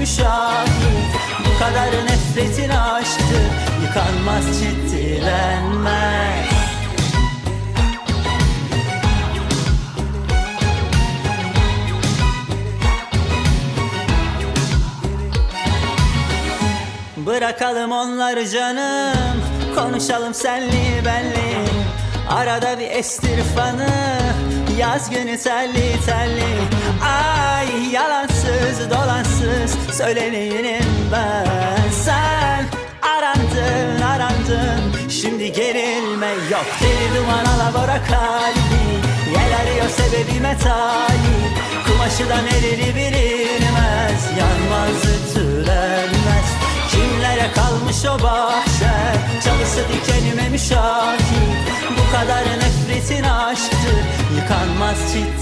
müşahit Bu kadar nefretin aşktı Yıkanmaz ciddilenmez Bırakalım onları canım Konuşalım senli benli. Arada bir estir Yaz günü telli telli. Ay yalansız dolansız Söyleneyim ben. Sen arandın arandın. Şimdi gerilme yok. Deli duman alabora kalbi. Yel arıyor sebebime talip Kumaşı da nereli bilinmez. Yanmaz ütülenmez. Kimlere kalmış o bahçe? Çalısı dikenime müşahit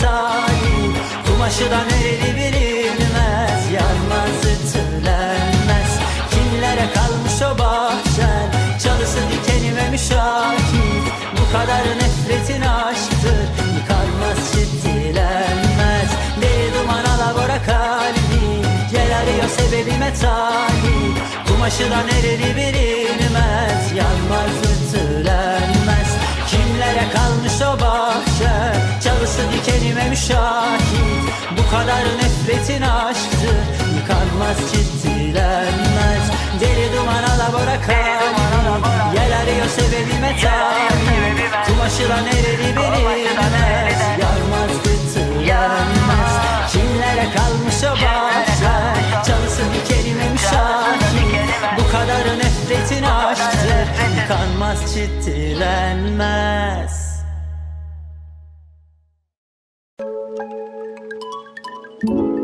talip Kumaşı da nereli bilinmez Yanmaz ütülenmez. Kimlere kalmış o bahçen? Çalısı dikenime müşahit Bu kadar nefretin aşktır Yıkanmaz ciddilenmez Deli duman alabora kalbi Gel arıyor sebebime talip. Kumaşı da nereli bilinmez kadar nefretin aşktır Yıkanmaz ciddilenmez Deli duman alabora kalbi Gel arıyor sebebime talip Kumaşı da nereli bilinmez Yanmaz ütülenmez Kimlere kalmış o bahçe? Çalısı dikenime müşahit Bu kadar nefretin aşktır Yıkanmaz ciddilenmez